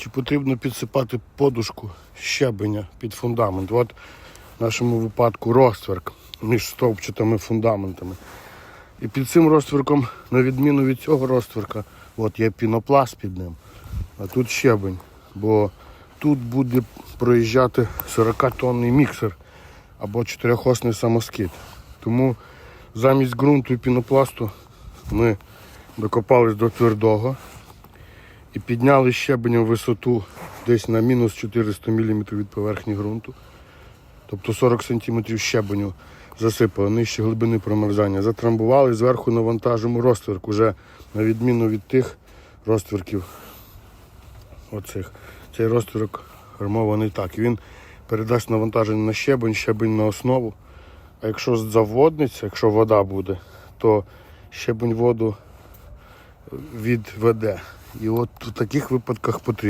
чи потрібно підсипати подушку щебеня під фундамент. От в нашому випадку розтверк між стовпчатими фундаментами. І під цим розтверком, на відміну від цього розтверка, от є пінопласт під ним, а тут щебень. Бо тут буде проїжджати 40-тонний міксер або чотирьохосний самоскид. Тому замість ґрунту і пінопласту ми докопались до твердого і підняли щебенем висоту десь на мінус 400 мм від поверхні ґрунту. Тобто 40 см щебеню засипали нижче глибини промерзання. Затрамбували зверху навантажимо розтверк, уже на відміну від тих розтверків. Оцих. Цей розтворок армований так. Він передасть навантаження на щебень, щебень на основу. А якщо заводниця, якщо вода буде, то щебень воду відведе. І от в таких випадках потрібно.